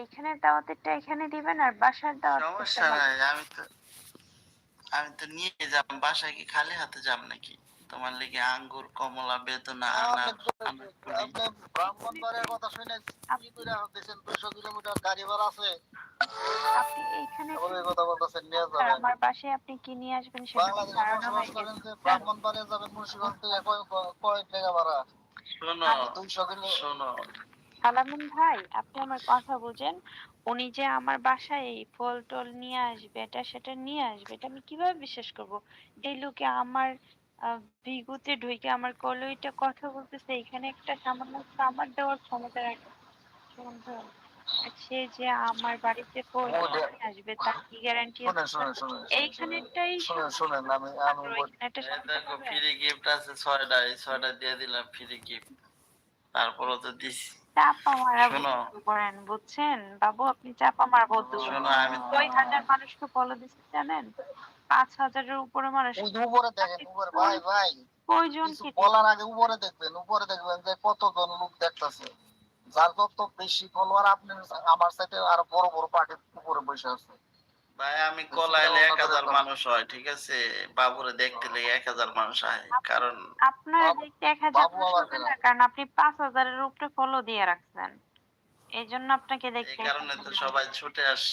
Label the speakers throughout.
Speaker 1: এইখানের দাওয়াতেরটা এখানে দিবেন আর বাসার দাওয়াত
Speaker 2: সমস্যা নাই আমি তো আমি তো নিয়ে যাব বাসায় কি খালি হাতে যাব নাকি? তোমার লেগে আঙ্গুর কমলা বেদনা পুলি।
Speaker 3: আপনি কথা শুনে কি করে দিয়েছেন দুশো কিলোমিটার গাড়ি ভাড়া আছে।
Speaker 1: আপনি
Speaker 3: এখানে এই কথা বলতেছেন নিয়ে যাবেন।
Speaker 1: আমার বাসায় আপনি কি নিয়ে আসবেন সেটা ধারণা হয়ে
Speaker 3: যে ব্রাহ্মণবাড়িয়া যাবেন মুন্সিগঞ্জ থেকে কয় কয় টাকা ভাড়া?
Speaker 2: শোনো
Speaker 3: দুইশো কিলো
Speaker 2: শোনো।
Speaker 1: সালামিন ভাই আপনি আমার কথা বুঝেন। উনি যে আমার বাসায় এই ফল টল নিয়ে আসবে এটা সেটা নিয়ে আসবে এটা আমি কীভাবে বিশ্বাস করব? এই লোকে আমার বিগুতে ঢুকে আমার কলইটা কথা বলতেছে এখানে একটা সামান্য কামড় দেওয়ার ক্ষমতা রাখে। সে যে আমার বাড়িতে ফল নিয়ে আসবে তার কি গ্যারান্টি
Speaker 3: শুনেন শুনেন শুনেন আমি আমি
Speaker 2: ফ্রি গিফট আছে ছয়টা এই ছয়টা দিয়ে দিলাম ফ্রি গিফট তারপরও তো দিছি
Speaker 1: চাপা মারা
Speaker 2: শোনো।
Speaker 1: বন্ধ করেন বুঝছেন? বাবু আপনি চাপা মারা বন্ধ করেন।
Speaker 2: শোনো আমি
Speaker 1: কয় হাজার মানুষকে ফলো দিচ্ছে জানেন? পাঁচ হাজারের উপরে মানুষ
Speaker 3: ওই যে উপরে দেখেন উপরে ভাই ভাই।
Speaker 1: কয়জন
Speaker 3: কিছু
Speaker 1: কি
Speaker 3: বলার আগে উপরে দেখবেন উপরে দেখবেন যে কতজন লোক দেখতাছে। যার যত বেশি ফলোয়ার আপনি আমার সাথে আরও বড় বড় পার্টির উপরে বসে আছে।
Speaker 2: ভাই আমি কলাইলে এক হাজার মানুষ হয় ঠিক আছে? বাবুরে দেখতে লেগে এক হাজার মানুষ হয় কারণ
Speaker 1: আপনার দেখতে এক হাজার কারণ আপনি পাঁচ হাজারের উপরে ফলো দিয়ে রাখছেন। এই জন্য আপনাকে দেখতে এই
Speaker 2: কারণে তো সবাই ছুটে আস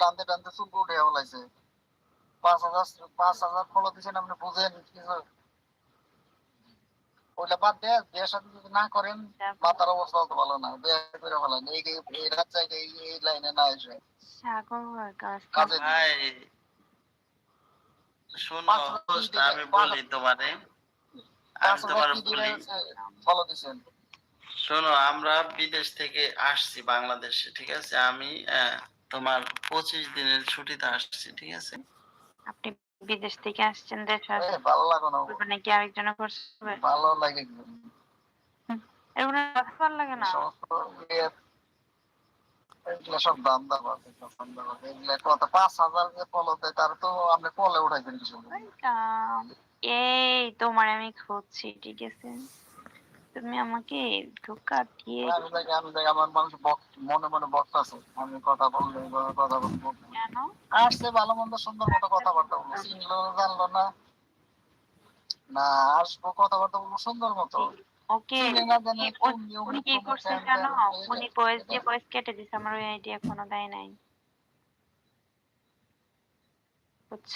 Speaker 3: টানতে টানতে চুল উঠে পাঁচ হাজার পাঁচ হাজার ফলো দিচ্ছেন আপনি বুঝেন কিছু ওইটা বাদ দিয়ে বিয়ের সাথে যদি না করেন মাথার অবস্থা তো ভালো না। বিয়ে করে ফেলেন। এই এই রাত এই এই লাইনে না এসে। কাজে
Speaker 2: শোনো
Speaker 3: পাঁচ হাজার
Speaker 2: হোস্ট,
Speaker 3: দিলে-
Speaker 2: আমি বলি তোমারে। আমি তোমার বলি।
Speaker 3: ফলো দিচ্ছেন
Speaker 2: শোনো আমরা বিদেশ থেকে আসছি বাংলাদেশে ঠিক আছে? আমি আহ, তোমার পঁচিশ দিনের ছুটিতে আসছি ঠিক আছে?
Speaker 1: আপনি বিদেশ থেকে আসছেন দেশ
Speaker 3: আসছেন ভালো লাগে না।
Speaker 1: মানে কি আরেকজনে করছে?
Speaker 3: ভালো লাগে
Speaker 1: এগুলো কথা ভালো লাগে না।
Speaker 3: ইয়ে, এগুলা সব দাম দাম আছে এগুলা কত? পাঁচ হাজার যে ফলো তার তো আপনি কলে উঠাইছেন কিছু
Speaker 1: এই তোমার আমি খুঁজছি ঠিক আছে? তুমি আমাকে ধোকা দিয়ে
Speaker 3: আমি দেখি আমি দেখি আমার মানুষ মনে মনে বক্তা আছে আমি কথা বললে কথা বলব
Speaker 1: কেন?
Speaker 3: আসছে ভালো মন্দ সুন্দর মতো কথাবার্তা বলব চিনলো জানলো না। না আসব কথাবার্তা বলব সুন্দর মতো।
Speaker 1: ওকে উনি-
Speaker 3: কোন
Speaker 1: কি
Speaker 3: কোন
Speaker 1: করছে জানো? উনি বয়স দিয়ে বয়স কেটে দিছে আমার ওই আইডি এখনও দেয় নাই। বুঝছ?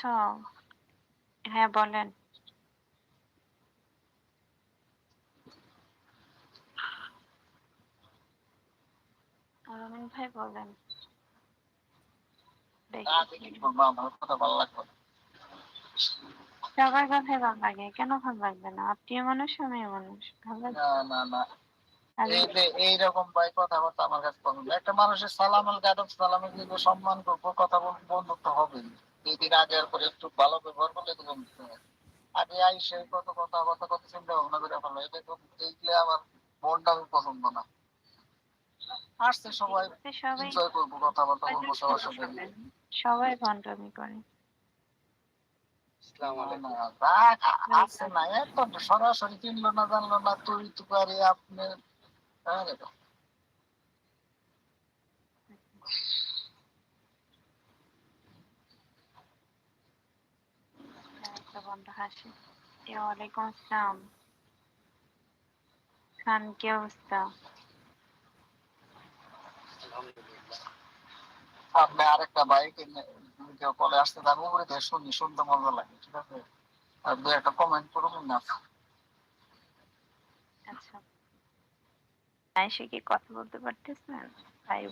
Speaker 1: হ্যাঁ বলেন। রমিন ভাই বলেন।
Speaker 3: ভালো
Speaker 1: সবার কথাই ভালো লাগে কেন ভালো লাগবে না? আপনিও মানুষ আমিও মানুষ? ভালো
Speaker 3: না না যে এইরকম ভাই কথাবার্তা আমার কাছে পছন্দ একটা মানুষের সালাম আল গাদব সালামে যদি সম্মান করব কথা বলব বন্ধুত্ব হবে। দুই দিন আগে আর পরে একটু ভালো ব্যবহার করলে তো বন্ধুত্ব হয়। আগে আইসে কত কথাবার্তা কত চিন্তা ভাবনা করে ফেলো এটা এইগুলো আমার মনটা আমি পছন্দ না। আসছে সবাই। এনজয় করব কথাবার্তা বলব সবার সাথে
Speaker 1: সবাই ভণ্ডামি করে।
Speaker 3: সরাসরি না জানলো না তুই আপনি।
Speaker 1: বন্ধু হাসি। ওয়ালাইকুম আসসালাম খান কি অবস্থা?
Speaker 3: আপনি আরেকটা বাইক কেউ কলে আসতে উপরে দিয়ে শুনি শুনতে মজা লাগে ঠিক আছে? আর দু একটা কমেন্ট করবেন না।
Speaker 1: আচ্ছা। কি কথা বলতে পারতেছেন? তাই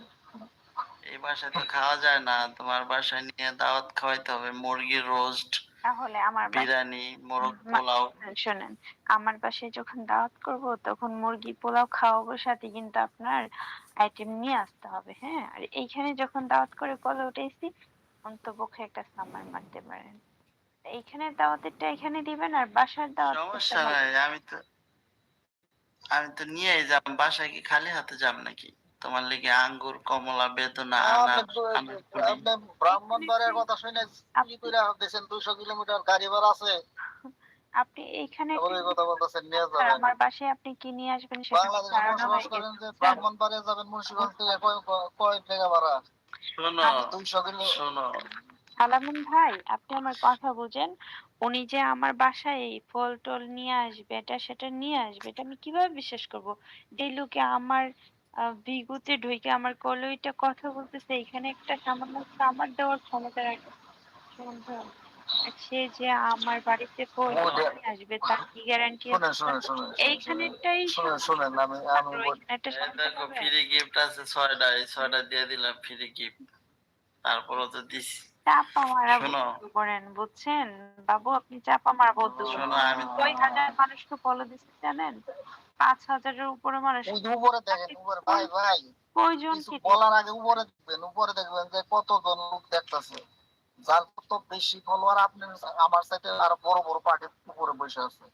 Speaker 2: এই বাসায় তো খাওয়া যায় না তোমার বাসায় নিয়ে দাওয়াত খাওয়াইতে হবে মুরগির রোস্ট
Speaker 1: তাহলে আমার
Speaker 2: বিরিয়ানি মোরগ পোলাও।
Speaker 1: শোনেন আমার বাসায় যখন দাওয়াত করব তখন মুরগি পোলাও খাওয়াবো সাথে কিন্তু আপনার আইটেম নিয়ে আসতে হবে হ্যাঁ? আর এইখানে যখন দাওয়াত করে কলে উঠেছি অন্তপক্ষে একটা সামার মারতে পারেন। এইখানে দাওয়াতেরটা এখানে দিবেন আর বাসার দাওয়াত
Speaker 2: সমস্যা নাই আমি তো আমি তো নিয়েই যাব বাসায় কি খালি হাতে যাব নাকি? তোমার লেগে আঙ্গুর কমলা বেদনা
Speaker 3: আপনি ব্রাহ্মণবাড়িয়ার কথা শুনে কি দুশো কিলোমিটার গাড়ি ভাড়া আছে।
Speaker 1: আপনি এইখানে
Speaker 3: কথা বলতেছেন নিয়ে যাবেন।
Speaker 1: আমার বাসায় আপনি কি নিয়ে আসবেন সেটা
Speaker 3: বাংলাদেশে
Speaker 1: ধারণা
Speaker 3: বসবাস
Speaker 1: হয়ে
Speaker 3: করেন যে ব্রাহ্মণবাড়িয়া যাবেন মুন্সিগঞ্জ থেকে কয় কয়- কয় টাকা ভাড়া?
Speaker 2: শোনো
Speaker 3: কিলো
Speaker 2: শোনো।
Speaker 1: সালামুন ভাই আপনি আমার কথা বুঝেন উনি যে আমার বাসায় এই ফল টল নিয়ে আসবে এটা সেটা নিয়ে আসবে এটা আমি কীভাবে বিশ্বাস করব? যে লোকে আমার বিগুতে ঢুকে আমার কলইটা কথা বলতেছে এখানে একটা সামান্য কামড় দেওয়ার ক্ষমতা রাখে। আর সে যে আমার বাড়িতে আসবে তার কি গ্যারান্টি
Speaker 3: শুনেন আমি আমি
Speaker 2: ফ্রি গিফট আছে ছয়টা এই ছয়টা দিয়ে দিলাম ফ্রি গিফট তারপরও তো দিছি
Speaker 1: চাপা মারা
Speaker 2: শোনো।
Speaker 1: করেন বুঝছেন? বাবু আপনি চাপা মারা
Speaker 2: শোনো আমি
Speaker 1: কয় হাজার মানুষকে ফলো দিচ্ছে জানেন? পাঁচ হাজারের উপরে মানুষ
Speaker 3: উপরে দেখেন উপরে ভাই ভাই।
Speaker 1: কয়জন কি
Speaker 3: বলার আগে উপরে দেখবেন উপরে দেখবেন যে কতজন লোক দেখতেছে। যার কত বেশি ফলোয়ার আপনি আমার সাথে আরও বড় বড় পার্টির উপরে বসে আছে।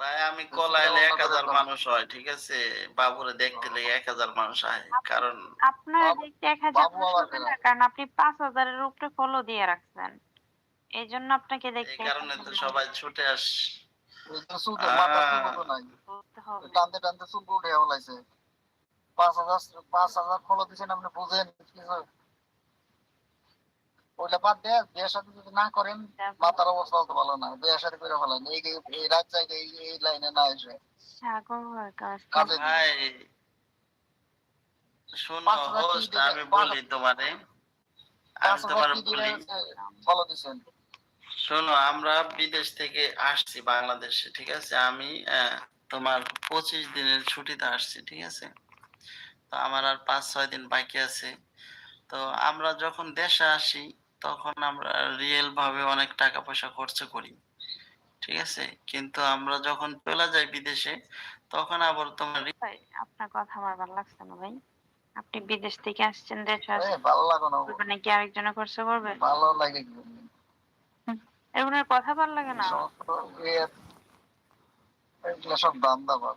Speaker 2: ভাই আমি কলাইলে এক হাজার মানুষ হয় ঠিক আছে? বাবুরে দেখতে লেগে এক হাজার মানুষ হয় কারণ
Speaker 1: আপনার দেখতে এক হাজার কারণ আপনি পাঁচ হাজারের উপরে ফলো দিয়ে রাখছেন। এই জন্য আপনাকে
Speaker 2: এই
Speaker 1: দেখতে
Speaker 2: কারণে তো সবাই ছুটে আস
Speaker 3: টানতে টানতে চুল উঠে হলাইছে পাঁচ হাজার পাঁচ হাজার ফলো দিচ্ছেন আপনি বুঝেন কিছু ওইটা বাদ দেয় বিয়ের সাথে যদি না করেন মাথার অবস্থা তো ভালো না বিয়ের সাথে করে ফেলেন। এই এই রাত জায়গায় এই এই লাইনে না এসে।
Speaker 2: শোনো হোস্ট আমি বলি তোমারে। আমি তোমার বলি।
Speaker 3: ফলো দিচ্ছেন
Speaker 2: শোনো আমরা বিদেশ থেকে আসছি বাংলাদেশে ঠিক আছে? আমি তোমার পঁচিশ দিনের ছুটিতে আসছি ঠিক আছে? তো আমার আর পাঁচ ছয় দিন বাকি আছে। তো আমরা যখন দেশে আসি তখন আমরা রিয়েল ভাবে অনেক টাকা পয়সা খরচ করি ঠিক আছে? কিন্তু আমরা যখন চলে যাই বিদেশে তখন আবার তোমার
Speaker 1: ভাই আপনার কথা আমার ভালো লাগছে না ভাই। আপনি বিদেশ থেকে আসছেন দেশে আসছেন
Speaker 3: ভালো লাগো না।
Speaker 1: মানে কি আরেকজনে খরচ করবে?
Speaker 3: ভালো লাগে
Speaker 1: এগুলোর কথা ভালো লাগে না।
Speaker 3: এগুলা সব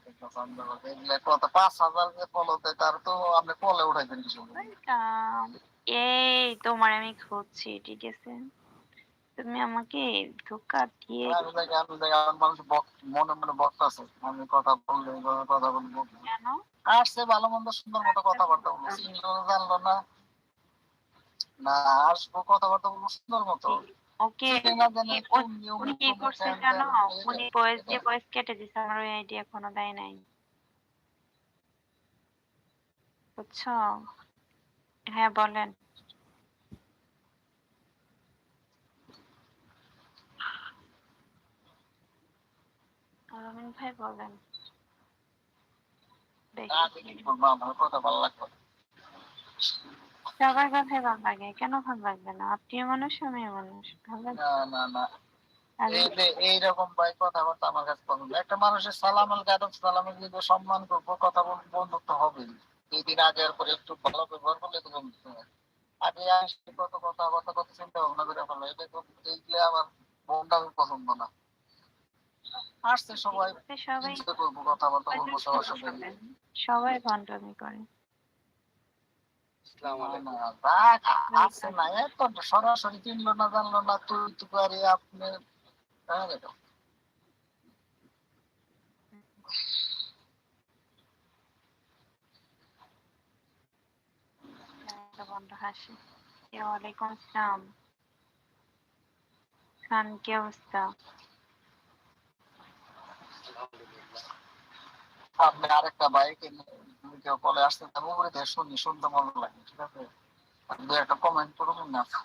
Speaker 3: এগুলা এগুলা কত পাঁচ হাজার যে তার তো আপনি কলে উঠাইছেন কিছু।
Speaker 1: এই তোমার আমি খুঁজছি ঠিক আছে? তুমি আমাকে ধোকা দিয়ে
Speaker 3: মানুষ মনে মনে বক্তা আছে। আমি কথা বললে কথা বলব
Speaker 1: কেন?
Speaker 3: আসছে ভালো মন্দ সুন্দর মতো কথাবার্তা বলব জানলো না। না আসব কথাবার্তা বলব সুন্দর মতো।
Speaker 1: ওকে উনি- কি করছে জানো? উনি বয়স দিয়ে বয়স কেটে দিছে আমার ওই আইডিয়া এখনও দেয় নাই। বুঝছ? হ্যাঁ বলেন। রবিন ভাই বলেন।
Speaker 3: কথা ভালো লাগবে।
Speaker 1: সবার কথাই ভালো লাগে। কেন ভালো লাগবে না? আপনিও মানুষ আমিও মানুষ? ভালো
Speaker 3: না না না। এইরকম ভাই কথাবার্তা আমার কাছে পছন্দ। একটা মানুষের সালাম আল গাদব সম্মান করব কথা বন্ধুত্ব হবে দুই দিন আগে পরে একটু ভালো ব্যবহার করলে তো বন্ধুত্ব হয়। আগে আসলে কত কথাবার্তা কত চিন্তা ভাবনা করে ফেলো এটা দেখলে আমার মনটা আমি পছন্দ না। আসছে সবাই। কথাবার্তা বলব সবার সাথে
Speaker 1: সবাই ভণ্ডামি করে
Speaker 3: না, না, তা আসছে না এত সরাসরি চিনলো না জানলো না তুই পারি আপনি হ্যাঁ
Speaker 1: বন্ধ হাসি। ওয়ালাইকুম আসসালাম। খান কি অবস্থা?
Speaker 3: আপনি আরেকটা বাইক কেউ বলে আসতে তার উপরে দিয়ে শুনি শুনতে মনে লাগে ঠিক আছে? দু একটা কমেন্ট করবেন না
Speaker 1: আচ্ছা।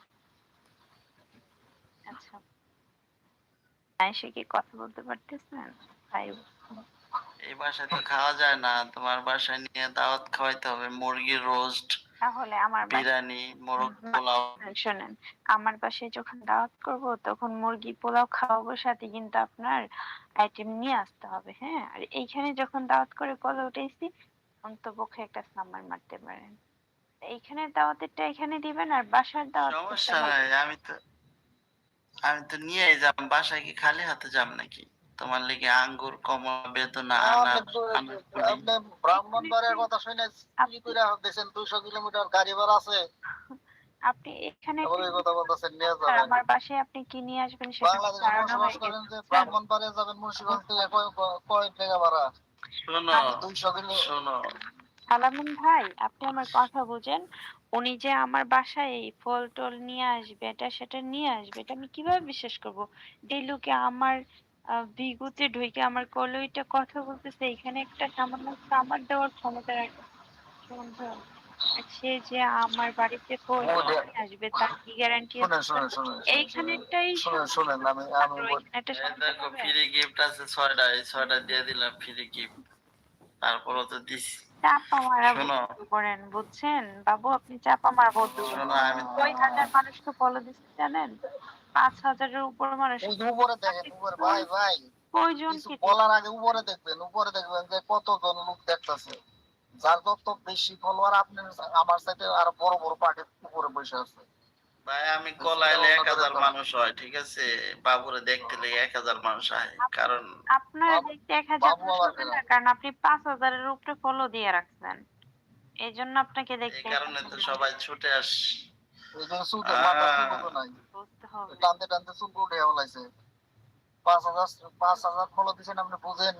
Speaker 1: এসে কি কথা বলতে পারতেছেন ভাই
Speaker 2: এই বাসায় তো খাওয়া যায় না তোমার বাসায় নিয়ে দাওয়াত খাওয়াইতে হবে মুরগির রোস্ট
Speaker 1: তাহলে আমার বাসায়
Speaker 2: বিরিয়ানি মোরগ পোলাও।
Speaker 1: শোনেন আমার বাসায় যখন দাওয়াত করব তখন মুরগি পোলাও খাওয়াবো সাথে কিন্তু আপনার আইটেম নিয়ে আসতে হবে হ্যাঁ? আর এইখানে যখন দাওয়াত করে কলে উঠেছি অন্তপক্ষে একটা সামার মারতে পারেন। এইখানে দাওয়াতেরটা এখানে দিবেন আর বাসার দাওয়াত
Speaker 2: সমস্যা নাই আমি তো আমি তো নিয়ে যাব। বাসায় কি খালি হাতে যাব নাকি? তোমার লেগে আঙ্গুর কমলা বেদনা
Speaker 3: আপনি তো-
Speaker 2: আনারকলি।
Speaker 3: কথা শুনে চুরি করে দিয়েছেন দুইশো কিলোমিটার গাড়ি ভাড়া আছে।
Speaker 1: আপনি এখানে
Speaker 3: কথা বলতেছেন নিয়ে যাবেন।
Speaker 1: আমার বাসায় আপনি কি নিয়ে আসবেন সেটা।
Speaker 3: যে ব্রাহ্মণবাড়িয়া যাবেন মুন্সিগঞ্জ থেকে কয় কয় টাকা ভাড়া?
Speaker 2: শোনো শোনো।
Speaker 1: সালামুন ভাই আপনি আমার কথা বুঝেন। উনি যে আমার বাসায় এই ফল টল নিয়ে আসবে এটা সেটা নিয়ে আসবে এটা আমি কীভাবে বিশ্বাস করব? যে লোকে আমার আহ, বিগুতে ঢুকে আমার কলইটা কথা বলতেছে এখানে একটা সামান্য কামড় দেওয়ার ক্ষমতা রাখে। সে যে আমার বাড়িতে আসবে তার কি গ্যারান্টি
Speaker 3: শুনেন শুনেন আমি আমি বলি
Speaker 2: দেখো ফ্রি গিফট আছে ছয়টা এই ছয়টা দিয়ে দিলাম ফ্রি গিফট তারপরও তো দিছি
Speaker 1: চাপা মারা। করেন বুঝছেন? বাবু আপনি চাপা মারা
Speaker 2: আমি
Speaker 1: কয় হাজার মানুষকে ফলো দিচ্ছে জানেন? পাঁচ হাজারের উপর মানুষ
Speaker 3: উপরে দেখেন উপরে ভাই ভাই।
Speaker 1: কয়জন কি
Speaker 3: বলার আগে উপরে দেখবেন উপরে দেখবেন যে কতজন লোক দেখতেছে। যার যত বেশি ফলোয়ার আপনি আমার সাথে আর বড় বড় পার্টির উপরে বসে আছে।
Speaker 2: ভাই আমি কলাইলে এক হাজার মানুষ হয় ঠিক আছে? বাবুরে দেখতে লেগে এক হাজার মানুষ হয় কারণ
Speaker 1: আপনার দেখতে এক হাজার কারণ আপনি পাঁচ হাজারের উপরে ফলো দিয়ে রাখছেন। এই জন্য আপনাকে
Speaker 2: এই
Speaker 1: দেখতে
Speaker 2: কারণে তো সবাই ছুটে আস
Speaker 3: টানতে টানতে চুল উঠে পাঁচ হাজার পাঁচ হাজার ফলো দিচ্ছেন আপনি বুঝেন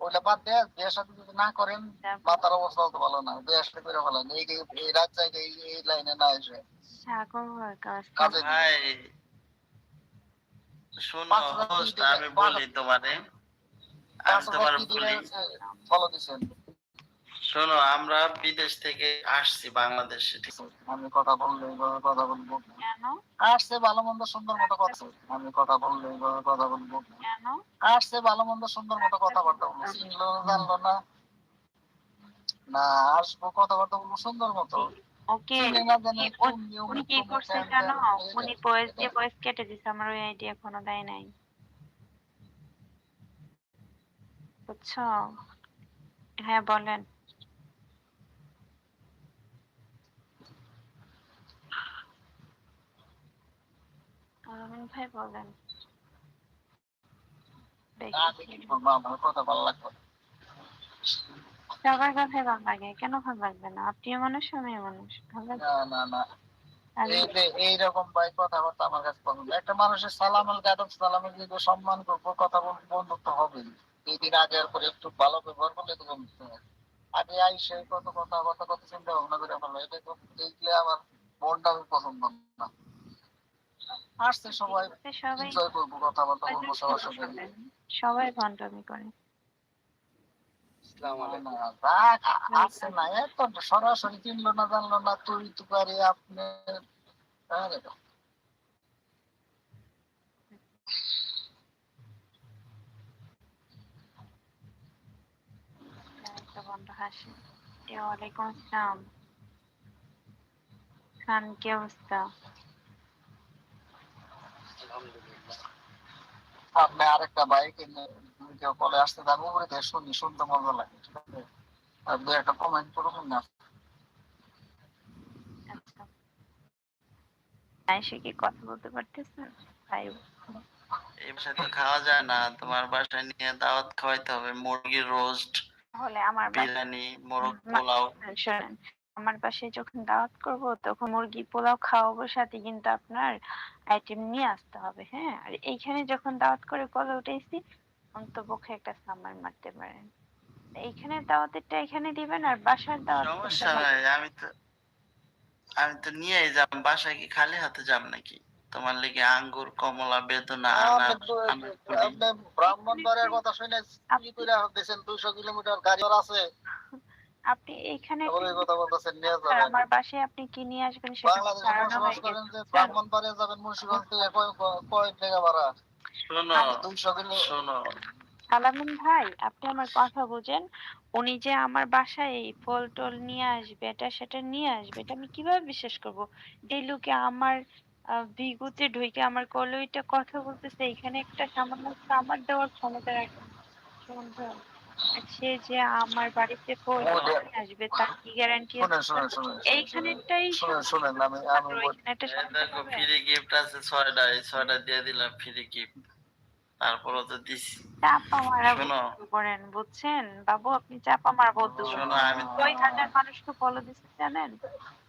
Speaker 3: ওইটা বাদ দিয়ে বিয়ের সাথে যদি না করেন মাথার অবস্থা তো ভালো না। বিয়ের সাথে করে ফেলেন। এই যে এই রাত এই লাইনে না এসে।
Speaker 1: সাগর কাজে
Speaker 2: শোনো আমি বলি তোমারে। আমি তোমার বলি
Speaker 3: ফলো
Speaker 2: শোনো আমরা বিদেশ থেকে আসছি বাংলাদেশে ঠিক
Speaker 3: আমি কথা বললে এইভাবে কথা বলব।
Speaker 1: কেন?
Speaker 3: আসছে ভালো মন্দ সুন্দর মতো কথা আমি কথা বললে এইভাবে কথা বলব।
Speaker 1: কেন?
Speaker 3: আসছে ভালো মন্দ সুন্দর মতো কথাবার্তা বলব। চিনলো জানলো না। না আসব কথাবার্তা বলব সুন্দর মতো।
Speaker 1: ওকে উনি- কি করছে জানো? উনি
Speaker 3: যে-
Speaker 1: দিয়ে বয়স কেটে দিছে আমার ওই আইডি এখনও দেয় নাই। বুঝছ? হ্যাঁ বলেন। ভাই বলেন।
Speaker 3: কথা ভালো
Speaker 1: সবার কথাই ভালো লাগে কেন ভালো লাগবে না? আপনিও মানুষ আমিও মানুষ ভালো
Speaker 3: না না যে এইরকম ভাই কথাবার্তা আমার কাছে পছন্দ। একটা মানুষের সালাম আল গাদব সালামে যদি সম্মান করব কথা বলব বন্ধুত্ব হবেই। এই দিন আগে আর পরে একটু ভালো ব্যবহার করলে তো বন্ধুত্ব। আগে আইসে কত কথাবার্তা কত চিন্তা ভাবনা করে ফেলো এটা তো দেখলে আমার মনটা আমি পছন্দ না। আসছে সবাই।
Speaker 1: সবাই।
Speaker 3: এনজয় করব কথাবার্তা বলব সবার সাথে।
Speaker 1: সবাই ভণ্ডামি করে।
Speaker 3: আছে না এত সরাসরি চিনলো না জানলো না তুই তো পারি আপনি। আরে বাবা।
Speaker 1: একটা বন্ধ হাসি। এ ওয়ালাইকুম আসসালাম খান কি অবস্থা?
Speaker 3: আপনি আরেকটা বাইক কলে আসতে উপরে দিয়ে শুনি শুনতে মজা লাগে ঠিক আছে? আর দু একটা কমেন্ট করুন না।
Speaker 1: কি কথা বলতে পারতেছেন ভাই
Speaker 2: এই বাসায় তো খাওয়া যায় না তোমার বাসায় নিয়ে দাওয়াত খাওয়াইতে হবে মুরগির রোস্ট
Speaker 1: আমার
Speaker 2: বিরিয়ানি মোরগ পোলাও।
Speaker 1: শোনেন আমার পাশে যখন দাওয়াত করব তখন মুরগি পোলাও খাওয়াবো সাথে কিন্তু আপনার আইটেম নিয়ে আসতে হবে হ্যাঁ? আর এইখানে যখন দাওয়াত করে কলে উঠেছি অন্তপক্ষে একটা সামার মারতে পারেন। এইখানে দাওয়াতেরটা এখানে দিবেন আর বাসার দাওয়াত
Speaker 2: সমস্যা নাই আমি তো আমি তো নিয়েই যাব বাসায় কি খালি হাতে যাব নাকি? তোমার লেগে আঙ্গুর কমলা বেদনা আনার
Speaker 3: আপনি তো- ব্রাহ্মণবাড়িয়ার কথা শুনে কি করে দিয়েছেন দুইশো কিলোমিটার গাড়ি আছে?
Speaker 1: আপনি এইখানে
Speaker 3: কথা বলতেছেন নিয়ে যাবেন
Speaker 1: আমার বাসায় আপনি কি নিয়ে আসবেন সেটা
Speaker 3: বাংলাদেশে
Speaker 1: ধারণা
Speaker 3: বসবাস
Speaker 1: হয়ে
Speaker 3: করেন
Speaker 1: গেছে।
Speaker 3: যে ব্রাহ্মণবাড়িয়া যাবেন মুন্সিগঞ্জ থেকে কয় কয় টাকা ভাড়া।
Speaker 2: শোনো
Speaker 3: দুইশো কিলো
Speaker 2: শোনো।
Speaker 1: সালামুন ভাই আপনি আমার কথা বুঝেন। উনি যে আমার বাসায় এই ফল টল নিয়ে আসবে এটা সেটা নিয়ে আসবে এটা আমি কীভাবে বিশ্বাস করব? যে লোকে আমার আহ, বিগুতে ঢুকে আমার কলইটা কথা বলতেছে এখানে একটা সামান্য কামড় দেওয়ার ক্ষমতা রাখে। সে যে আমার বাড়িতে আসবে তার কি গ্যারান্টি
Speaker 3: শুনেন শুনেন শুনেন
Speaker 1: এইখানেটাই
Speaker 3: শুনেন শুনেন আমি আমি বলি
Speaker 1: ওইখানে একটা
Speaker 2: এই
Speaker 1: সমস্যা
Speaker 2: দেখো
Speaker 1: হবে।
Speaker 2: ফ্রি গিফট আছে ছয়টা এই ছয়টা দিয়ে দিলাম ফ্রি গিফট তারপরে তো দিছি
Speaker 1: চাপা মারা করেন বুঝছেন? বাবু আপনি চাপা মারা বন্ধ। করেন
Speaker 2: শোনো
Speaker 1: কয় হাজার মানুষকে ফলো দিচ্ছে জানেন?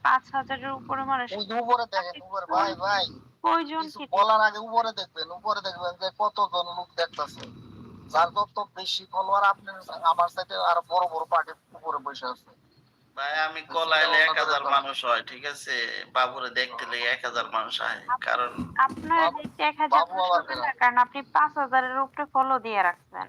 Speaker 1: পাঁচ হাজারের উপরে মানুষ
Speaker 3: উপরে দেখেন উপরে ভাই
Speaker 1: কয়জন
Speaker 3: বলার আগে উপরে দেখবেন উপরে দেখবেন যে কতজন লোক দেখতেছে। যার যত বেশি ফলোয়ার আপনি আমার সাথে আর বড় বড় পার্টি উপরে বসে আছে।
Speaker 2: ভাই আমি কলাইলে এক হাজার মানুষ হয় ঠিক আছে? বাবুরে দেখতে লেগে এক হাজার মানুষ হয় কারণ
Speaker 1: আপনার এক হাজার কারণ আপনি পাঁচ হাজারের উপরে ফলো দিয়ে রাখছেন।